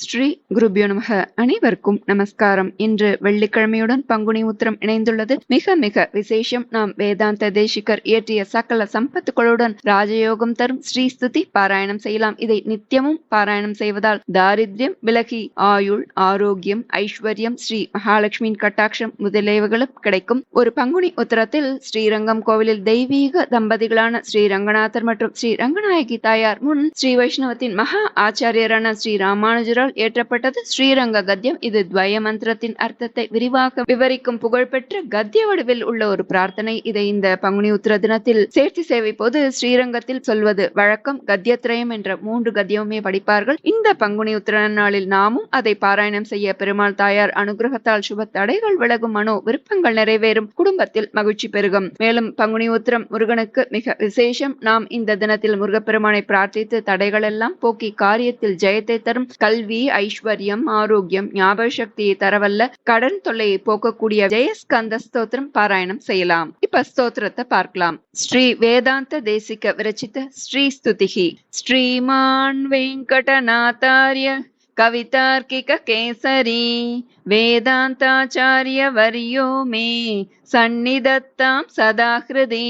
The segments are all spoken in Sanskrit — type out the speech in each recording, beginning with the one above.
ஸ்ரீ குருபியோ நமக. அனைவருக்கும் நமஸ்காரம். இன்று வெள்ளிக்கிழமையுடன் பங்குனி உத்திரம் இணைந்துள்ளது. மிக மிக விசேஷம். நாம் வேதாந்த தேசிகர் இயற்றிய சகல சம்பத்துக்களுடன் ராஜயோகம் தரும் ஸ்ரீ ஸ்துதி பாராயணம் செய்யலாம். இதை நித்தியமும் பாராயணம் செய்வதால் தாரித்யம் விலகி ஆயுள் ஆரோக்கியம் ஐஸ்வர்யம் ஸ்ரீ மகாலட்சுமியின் கட்டாட்சம் முதலியவைகளும் கிடைக்கும். ஒரு பங்குனி உத்தரத்தில் ஸ்ரீரங்கம் கோவிலில் தெய்வீக தம்பதிகளான ஸ்ரீ ரங்கநாதர் மற்றும் ஸ்ரீ ரங்கநாயகி தாயார் முன் ஸ்ரீ வைஷ்ணவத்தின் மகா ஆச்சாரியரான ஸ்ரீ ராமானுஜரால் ஏற்றப்பட்டது. ஸ்ரீரங்க கத்தியம். இது துவய மந்திரத்தின் அர்த்தத்தை விரிவாக விவரிக்கும் புகழ்பெற்ற கத்திய வடிவில் உள்ள ஒரு பிரார்த்தனை. இதை இந்த பங்குனி உத்திர தினத்தில் சேர்த்தி சேவை போது ஸ்ரீரங்கத்தில் சொல்வது வழக்கம். கத்தியத்ரயம் என்ற மூன்று கத்தியமுமே படிப்பார்கள். இந்த பங்குனி உத்திர நாளில் நாமும் அதை பாராயணம் செய்ய பெருமாள் தாயார் அனுகிரகத்தால் சுப தடைகள் விலகும் மனோ விருப்பங்கள் நிறைவேறும். குடும்பத்தில் மகிழ்ச்சி பெருகும். மேலும் பங்குனி உத்திரம் முருகனுக்கு மிக விசேஷம். நாம் இந்த தினத்தில் முருகப்பெருமானை பிரார்த்தித்து தடைகள் எல்லாம் போக்கி காரியத்தில் ஜெயத்தை தரும். கல்வி ஐஸ்வர்யம் ஆரோக்கியம் ஞாபக சக்தியை தரவல்ல கடன் தொல்லையை போக்கக்கூடிய ஜெயஸ்கந்த ஸ்தோத்திரம் பாராயணம் செய்யலாம் இப்ப ஸ்தோத்திரத்தை பார்க்கலாம் ஸ்ரீ வேதாந்த தேசிக விரச்சித ஸ்ரீ ஸ்துதிகி ஸ்ரீமான் வெங்கடநாதாரிய कवितार्किक केसरी वेदान्ताचार्यवर्यो मे सन्निधत्तां सदा हृदि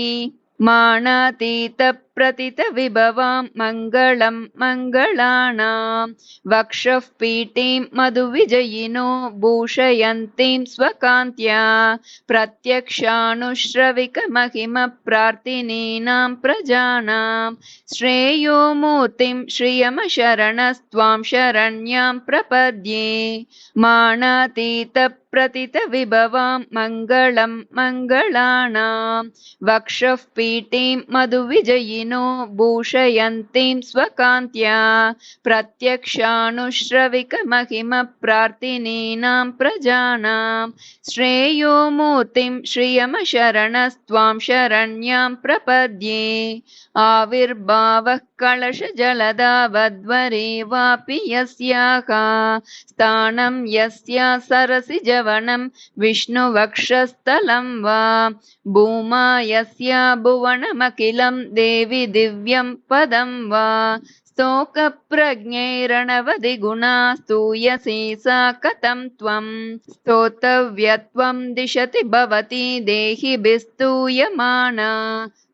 माणातीतप्रतितविभवां मङ्गलं मङ्गलानां वक्षः पीठीं मधुविजयिनो भूषयन्तीं स्वकान्त्या प्रत्यक्षानुश्रविकमहिमप्रार्थिनीनां प्रजानां श्रेयो मूर्तिं श्रियमशरणस्त्वां शरण्यां प्रपद्ये माणातीतप्रतितविभवां मङ्गलं मङ्गलानां वक्षः पीठीं मधुविजयिनो भूषयन्तीं स्वकान्त्या प्रत्यक्षानुश्रविकमहिमप्रार्थिनीनां प्रजानां श्रेयो मूर्तिं श्रियमशरणस्त्वां शरण्यां प्रपद्ये आविर्भावः कलशजलदावद्वरे वापि यस्याः स्थानं यस्या सरसिजवनं विष्णुवक्षस्थलं वा भूमा यस्या भुवनमखिलं देवि दिव्यं पदं वा स्तोकप्रज्ञैरणवधिगुणा स्तूयसे सा कथं त्वं स्तोतव्यत्वं दिशति भवति देहिभिस्तूयमाना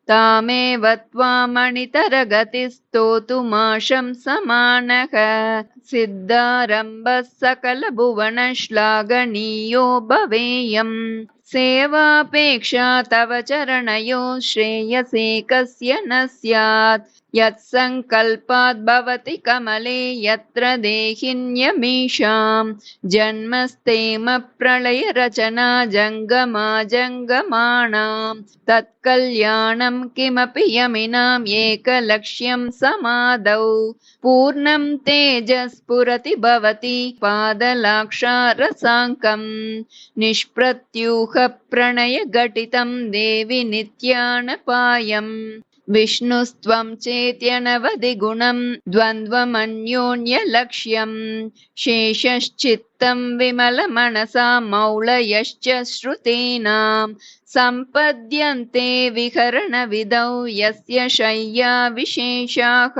तामेव त्वामणितरगतिस् त्वामणितरगतिस्तोतुमाशं समानः सिद्धारम्भः सकलभुवनश्लाघनीयो भवेयम् सेवापेक्षा तव चरणयो श्रेयसे कस्य न स्यात्। यत्सङ्कल्पात् भवति कमले यत्र देहिन्यमीषां जन्मस्तेम प्रलयरचना जङ्गमा जङ्गमाणां तत्कल्याणं किमपि यमिनाम्। एकलक्ष्यं समादौ। पूर्णं तेजस्फुरति भवति पादलाक्षारसाङ्कम्। निष्प्रत्यूह प्रणयघटितं देवि नित्यानपायम्। विष्णुस्त्वं चेत्यनवधिगुणं द्वन्द्वमन्योन्यलक्ष्यम् शेषश्चित्तं विमलमनसा मौळयश्च श्रुतीनां सम्पद्यन्ते विहरणविधौ यस्य शय्या विशेषाः।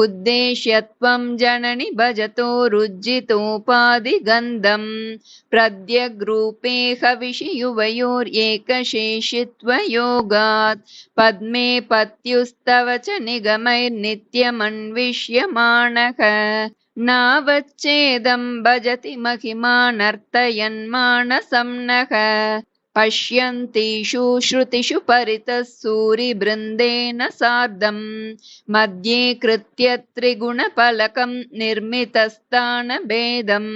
उद्देश्यत्वं जननि भजतो रुज्जितोपाधिगन्धम् प्रद्यग्रूपे हविषियुवयोर्येकशेषित्वयोगात् पद्मे पत्युस्तव च निगमैर्नित्यमन्विष्यमाणः। नावच्छेदं भजति महिमानर्तयन्मानसं नः। पश्यन्तीषु श्रुतिषु परितः सूरिबृन्देन सार्धम् मध्ये कृत्य त्रिगुणफलकं निर्मितस्थानभेदम्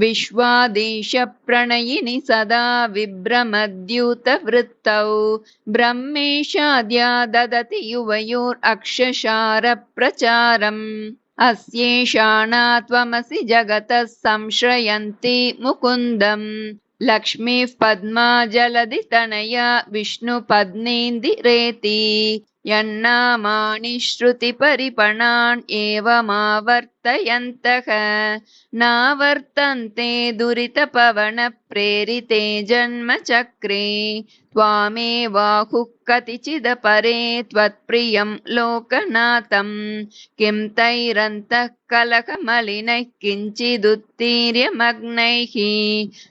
विश्वादीशप्रणयिनि सदा विभ्रमद्यूतवृत्तौ। ब्रह्मेशाद्या ददति युवयोरक्षशारप्रचारम् अस्येषाणा त्वमसि जगतः संश्रयन्ति मुकुन्दम्। लक्ष्मीः पद्मा जलधितनया विष्णुपत्नीन्दिरेति यन्नामानि श्रुतिपरिपणान् एवमावर्त वर्तयन्तः नावर्तन्ते दुरितपवनप्रेरिते जन्मचक्रे त्वामेवाहुः कतिचिदपरे त्वत्प्रियं लोकनाथं। किं तैरन्तः कलकमलिनैः किञ्चिदुत्तीर्यमग्नैः।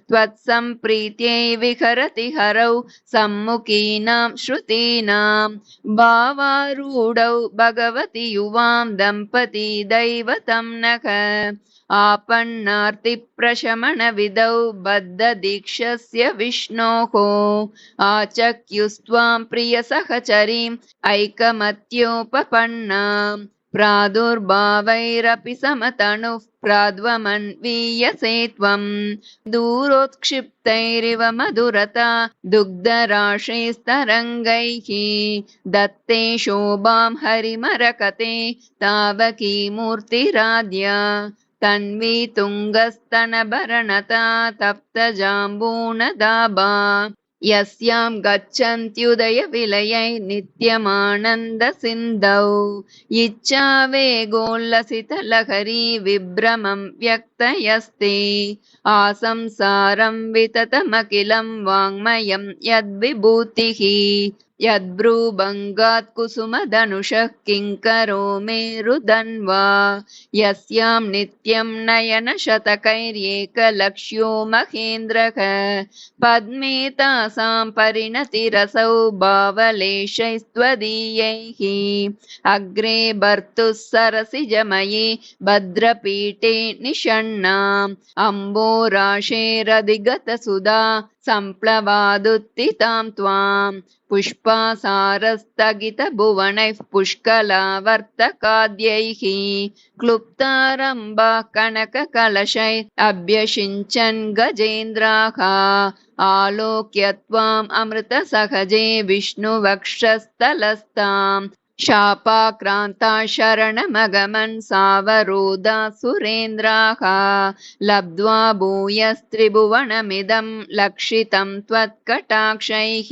त्वत्सम्प्रीत्यै विहरति हरौ सम्मुखीनां श्रुतीनां। भावारूढौ भगवति युवां दम्पती दैवतं नख आपन्नार्तिप्रशमनविधौ बद्धदीक्षस्य विष्णोः आचक्युस्त्वां प्रियसहचरीम् ऐकमत्योपपन्नाम् प्रादुर्भावैरपि समतनुः प्राद्वमन्वीयसे त्वम्। दूरोत्क्षिप्तैरिव मधुरता दुग्धराशैस्तरङ्गैः। दत्ते शोभां हरिमरकते तावकी मूर्तिराद्या तन्वी तुङ्गस्तनभरणता तप्तजाम्बूनदाबा यस्यां गच्छन्त्युदयविलयै नित्यमानन्दसिन्धौ इच्छावेगोल्लसितलहरी विभ्रमं व्यक्तयस्ते आसंसारं विततमखिलं वाङ्मयं यद्विभूतिः यद्ब्रूभङ्गात् कुसुमधनुषः किङ्करो मेरुदन्वा यस्यां नित्यं नयनशतकैर्येकलक्ष्यो महेन्द्रः। पद्मे तासां परिणतिरसौ भावलेशैस्त्वदीयैः अग्रे भर्तुः सरसिजमये भद्रपीठे निषण्णाम्। अम्बोराशेरधिगतसुधा सम्प्लवादुत्थितां त्वाम् पुष्पासारस्तगितभुवनैः पुष्कलावर्तकाद्यैः क्लुप्तारम्बा कनककलशै अभ्यषिञ्चन् गजेन्द्राः आलोक्य त्वाम् अमृतसहजे विष्णुवक्षस्थलस्ताम् शापाक्रान्ता शरणमगमन् सावरोदा सुरेन्द्राः लब्ध्वा भूयस्त्रिभुवनमिदं लक्षितं त्वत्कटाक्षैः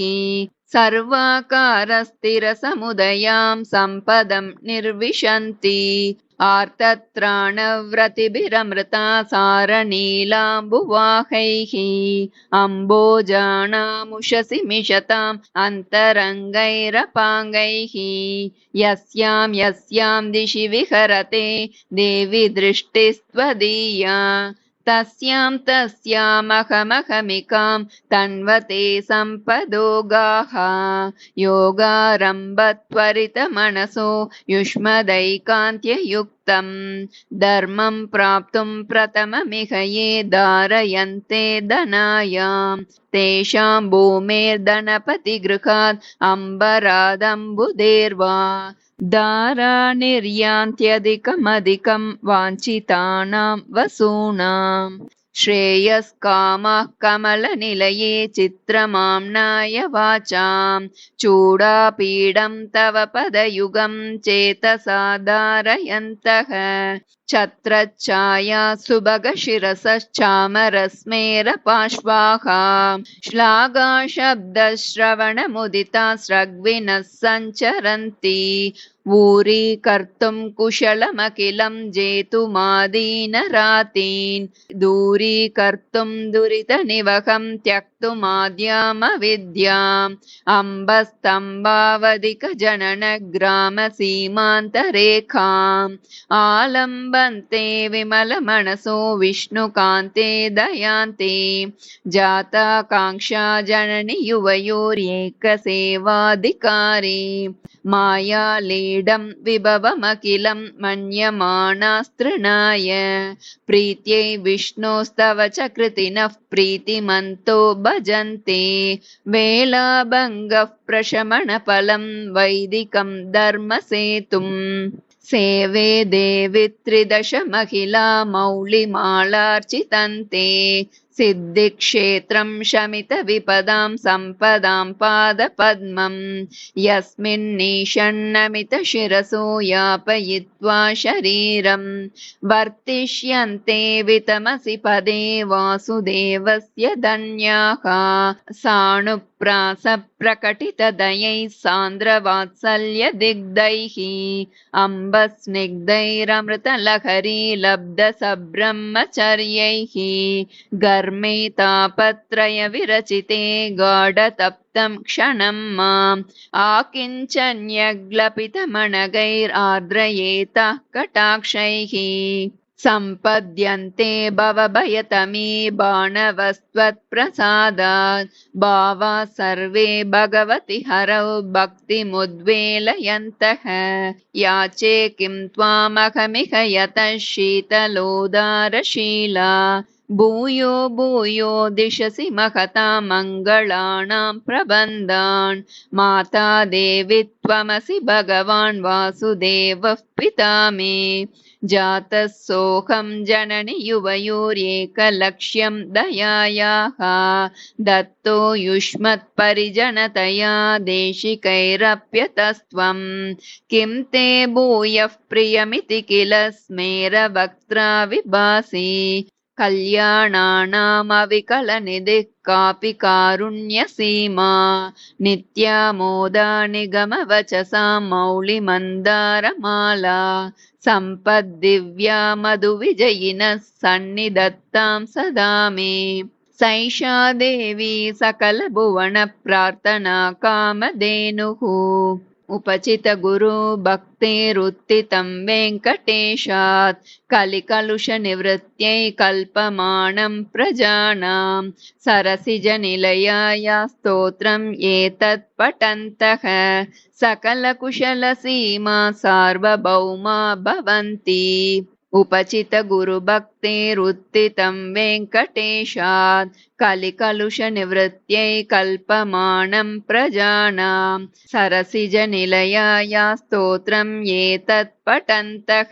सर्वाकारस्थिरसमुदयां सम्पदं निर्विशन्ति। आर्तत्राणव्रतिभिरमृता सारनीलाम्बुवाहैः अम्बोजानामुषसि मिषताम् अन्तरङ्गैरपाङ्गैः। यस्यां यस्यां दिशि विहरते देवि दृष्टिस्त्वदीया तस्यां तस्यामहमहमिकां तन्वते सम्पदोगाः योगारम्भत्वरितमनसो युष्मदैकान्त्ययुक्तम् धर्मं प्राप्तुं प्रथममिह ये धारयन्ते धनायां। तेषां भूमेर्धनपतिगृहात् अम्बरादम्बुदेर्वा दारानिर्यान्त्यधिकमधिकं वाञ्छितानां वसूनाम् श्रेयस्कामः कमलनिलये चित्रमाम्नाय वाचां चूडापीडं तव पदयुगं चेतसा धारयन्तः छत्रच्छाया सुभगशिरसश्चामरस्मेरपाश्वाः श्लाघाशब्दश्रवणमुदिता स्रग्विनः सञ्चरन्ति। ऊरीकर्तुं कुशलमखिलं जेतुमादीनरातीन्। दूरीकर्तुं दुरितनिवहं त्यक्तुमाद्यामविद्याम्। अम्बस्तम्भावधिकजननग्रामसीमान्तरेखाम् आलम्बन्ते विमलमनसो विष्णुकान्ते दयान्ते जाताकाङ्क्षा जननि युवयोर्येकसेवाधिकारी मायालीडं विभवमखिलं मन्यमानास्तृणाय प्रीत्यै विष्णोस्तव च कृतिनः प्रीतिमन्तो भजन्ते वेलाभङ्गः प्रशमनफलं वैदिकं धर्मसेतुम् सेवे देवि त्रिदश महिला मौलिमालार्चितन्ते सिद्धिक्षेत्रं शमितविपदां सम्पदां पादपद्मं यस्मिन्नीषन्नमितशिरसो यापयित्वा शरीरं वर्तिष्यन्ते वितमसि पदे वासुदेवस्य धन्याः साणुप् प्रासप्रकटितदयैः सान्द्रवात्सल्यदिग्धैः अम्बस्निग्धैरमृतलहरी लब्धसब्रह्मचर्यैः गर्मे तापत्रयविरचिते गाढतप्तं क्षणं माम् आकिञ्चन्यग्लपितमणगैरार्द्रयेतः कटाक्षैः सम्पद्यन्ते भवभयतमी बाणवस्त्वत्प्रसादात् भावा सर्वे भगवति हरौ भक्तिमुद्वेलयन्तः। याचे किं त्वामहमिह यतः शीतलोदारशीला भूयो भूयो दिशसि महता मङ्गलानां प्रबन्धान्। माता देवि त्वमसि भगवान् वासुदेवः पिता मे। जातः सोऽहं जननि युवयोरेकलक्ष्यं दयायाः। दत्तो युष्मत्परिजनतया देशिकैरप्यतस्त्वं किं ते भूयः प्रियमिति किल स्मेरवक्त्रा विभासि कल्याणानामविकलनिधिः कापि कारुण्यसीमा नित्यामोदा निगमवचसा मौलिमन्दारमाला सम्पद्दिव्या मधुविजयिनः सन्निधत्तां सदा मे सैषा देवी सकलभुवनप्रार्थना कामधेनुः उपचितगुरु भक्तेरुत्थितं वेङ्कटेशात् कलिकलुषनिवृत्त्यै कल्पमाणं प्रजानां सरसिजनिलयाया स्तोत्रम् एतत् पठन्तः सकलकुशलसीमा सार्वभौमा भवन्ति। उपचितगुरुभक्तेरुत्थितं वेङ्कटेशात् कलिकलुषनिवृत्त्यै कल्पमाणं प्रजानां। सरसिजनिलयाया स्तोत्रम् एतत् पठन्तः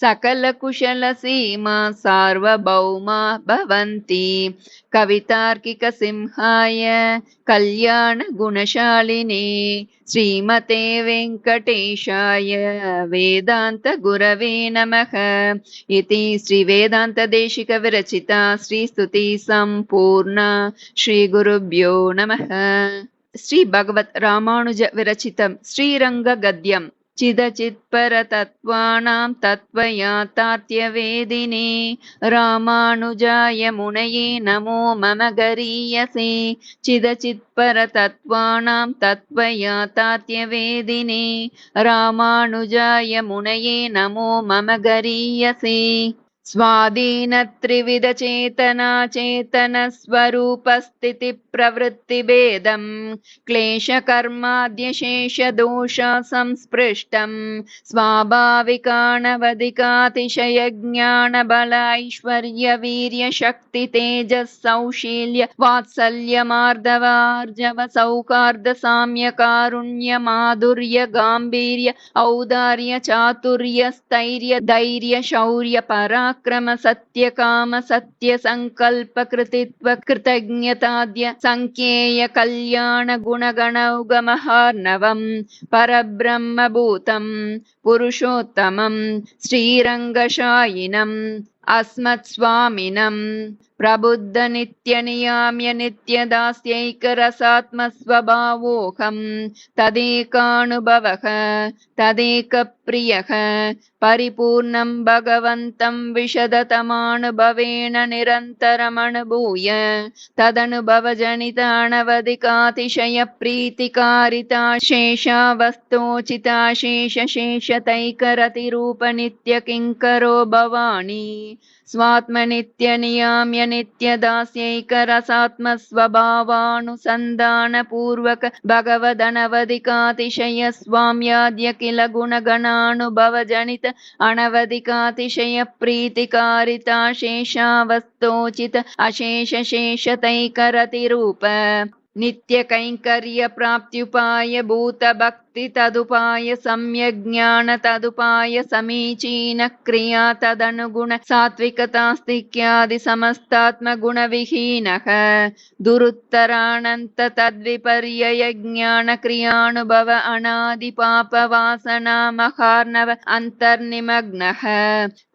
सकलकुशलसीमा सार्वभौमा भवन्ति। कवितार्किकसिंहाय कल्याणगुणशालिने श्रीमते वेङ्कटेशाय वेदान्तगुरवे नमः। इति श्रीवेदान्तदेशिकविरचिता श्रीस्तुति सम्पूर्णा श्रीगुरुभ्यो नमः। श्रीभगवत् रामानुज विरचितं श्रीरङ्गगद्यम् चिदचित्परतत्त्वानां तत्त्वयातात्यवेदिने रामानुजाय मुनये नमो मम गरीयसे चिदचित्परतत्त्वानां तत्त्वयातात्यवेदिने रामानुजाय मुनये नमो मम गरीयसे स्वाधीनत्रिविधचेतना चेतनस्वरूपस्थितिप्रवृत्तिभेदम् क्लेशकर्माद्यशेषदोषा संस्पृष्टम् स्वाभाविकानवधिकातिशयज्ञानबल ऐश्वर्यवीर्यशक्तितेजः सौशील्य वात्सल्यमार्दवार्जव सौकार्दसाम्यकारुण्यमाधुर्य गाम्भीर्य औदार्य चातुर्य स्थैर्य धैर्य शौर्य पराक्रम सत्यकाम सत्यसङ्कल्प कृतित्व कृतज्ञताद्य सङ्ख्येय कल्याण गुणगणौगमहार्णवम् परब्रह्मभूतम् पुरुषोत्तमम् श्रीरङ्गशायिनम् अस्मत्स्वामिनम्। प्रबुद्धनित्यनियाम्य नित्यदास्यैकरसात्मस्वभावोऽहम् तदेकानुभवः तदेकप्रियः। परिपूर्णं भगवन्तं विशदतमानुभवेन निरन्तरमनुभूय। तदनुभवजनिताणवधिकातिशयप्रीतिकारिता शेषावस्तोचिता शेषशेषतैकरतिरूपनित्यकिङ्करो भवाणी स्वात्मनित्यनियाम्य नित्यदास्यैकरसात्मस्वभावानुसन्धानपूर्वक भगवदनवधिकातिशय स्वाम्याद्य किल गुणगणानुभवजनित अनवधिकातिशय प्रीतिकारिता शेषावस्तोचित अशेषशेषतैकरतिरूप। नित्यकैङ्कर्यप्राप्त्युपाय भूतभक्त भक्ति तदुपाय सम्यज्ञान तदुपाय समीचीन क्रिया तदनुगुण सात्विकतास्तिक्यादि समस्तात्मगुणविहीनः दुरुत्तरानन्त तद्विपर्यय ज्ञानक्रियानुभव अनादिपापवासना महार्णव अन्तर्निमग्नः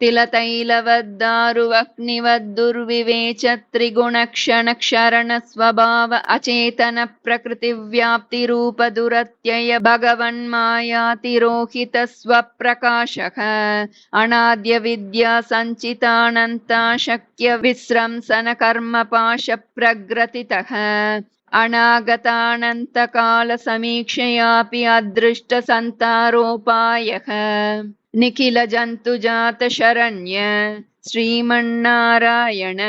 तिलतैलवद्दारुवह्निवद्दुर्विवेच त्रिगुणक्षणक्षरणस्वभाव अचेतन प्रकृतिव्याप्तिरूपदुरत्यय भगवन्मायातिरोहित भगवन्मायातिरोहितस्वप्रकाशः। अनाद्यविद्या सञ्चितानन्ताशक्यविस्रंसनकर्मपाशप्रग्रतितः अनागतानन्तकालसमीक्षयापि अदृष्टसन्तारोपायः। निखिलजन्तुजातशरण्य। श्रीमन्नारायण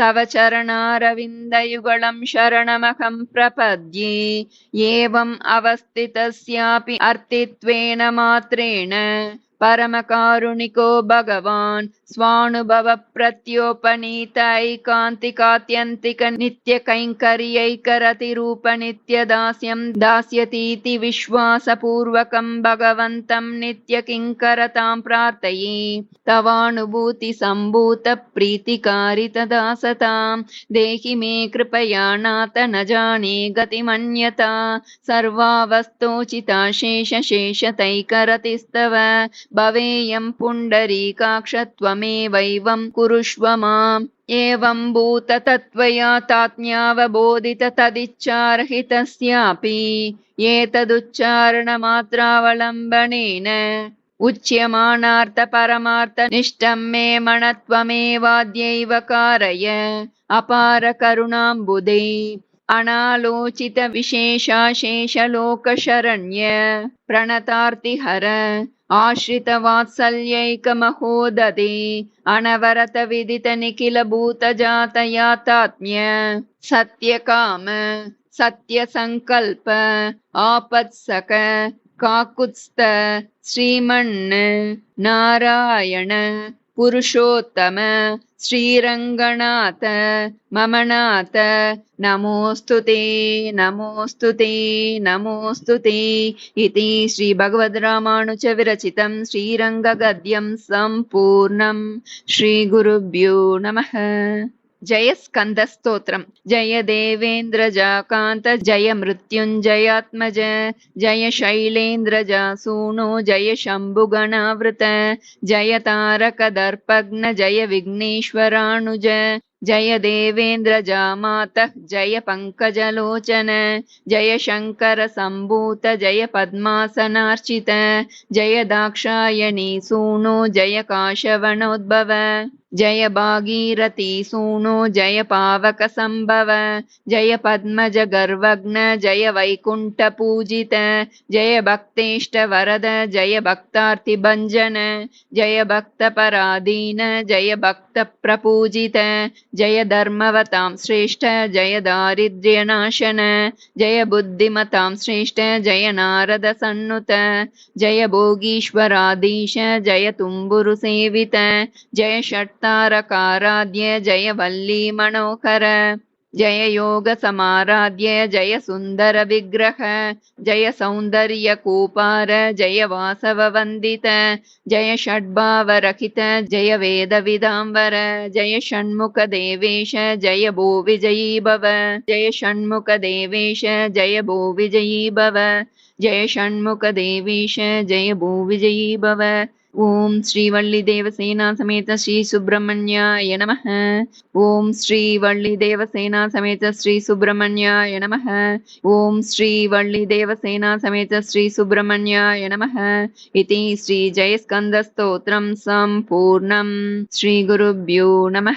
तव चरणारविन्दयुगलं शरणमहं प्रपद्ये। एवम् अवस्थितस्यापि अर्थित्वेन मात्रेण परमकारुणिको भगवान् स्वानुभव प्रत्योपनीतैकान्तिकात्यन्तिक नित्यकैङ्कर्यैकरतिरूप नित्यदास्यं दास्यतीति विश्वासपूर्वकं भगवन्तं नित्यकिङ्करतां प्रार्थये। तवानुभूति सम्भूत प्रीतिकारि तदा सतां देहि मे कृपया नाथ न जाने गतिमन्यता। सर्वावस्तोचिता शेषशेषतैकरतिस्तव भवेयं पुण्डरीकाक्षत्वमेवैवं कुरुष्व माम्। एवं भूततत्त्वया ताज्ञावबोधित तदिच्छारहितस्यापि एतदुच्चारणमात्रावलम्बनेन उच्यमानार्थपरमार्थनिष्ठं मे मणत्वमेवाद्यैव कारय अपार अनालोचितविशेषाशेषलोकशरण्य प्रणतार्तिहर आश्रितवात्सल्यैकमहोदधे अनवरत विदित निखिलभूतजातयातात्म्य सत्यकाम सत्यसङ्कल्प आपत्सक काकुत्स्थ श्रीमन् नारायण पुरुषोत्तम श्रीरङ्गनाथ मम नाथ नमोऽस्तु ते नमोऽस्तु ते नमोऽस्तु ते इति श्रीभगवद्रामानुजविरचितं श्रीरङ्गगद्यं सम्पूर्णं श्रीगुरुभ्यो नमः जय स्कन्दस्तोत्रम् जय देवेन्द्रजाकान्त जय मृत्युञ्जयात्मज जय शैलेन्द्रजासूनो जय शम्भुगणावृत। जय तारकदर्पघ्न जय विघ्नेश्वरानुज। जय देवेन्द्रजामातः जय पङ्कजलोचन। जय शङ्करसम्भूत जय पद्मासनार्चित। जय दाक्षायणी सूनो जय काशवणोद्भव जय भागीरथी सूनो जय पावकसम्भव जय पद्मज गर्वघ्न जय वैकुण्ठपूजित जय भक्तेष्टवरद जय भक्तार्तिभञ्जन जय भक्तपराधीन जय भक्तप्रपूजित जय धर्मवतां श्रेष्ठ जय दारिद्र्यनाशन जय बुद्धिमतां श्रेष्ठ जय नारदसन्नुत जय भोगीश्वराधीश जय तुम्बुरुसेवित जय षट्तारकाराध्य जय वल्ली मनोहर जय योगसमाराध्य जय सुन्दरविग्रह जय सौन्दर्यकूपार जय वासववन्दित जय षड्भावरहित जय वेदविदाम्बर जय षण्मुखदेवेश जय भो विजयी भव जय षण्मुखदेवेश जय भो विजयी भव जय षण्मुखदेवेश जय भो विजयी भव ஓம் ஸ்ரீ வள்ளி தேவசேனா சமேத ஸ்ரீ சுப்பிரமணியாய நம ஓம் ஸ்ரீ வள்ளி தேவசேனா சமேத ஸ்ரீ சுப்பிரமணியாய நம ஓம் ஸ்ரீ வள்ளி தேவசேனா சமேத ஸ்ரீ சுப்பிரமணியாய நம இதி ஸ்ரீ ஜெயஸ்கந்த சம்பூர்ணம் ஸ்ரீ குருபியோ நம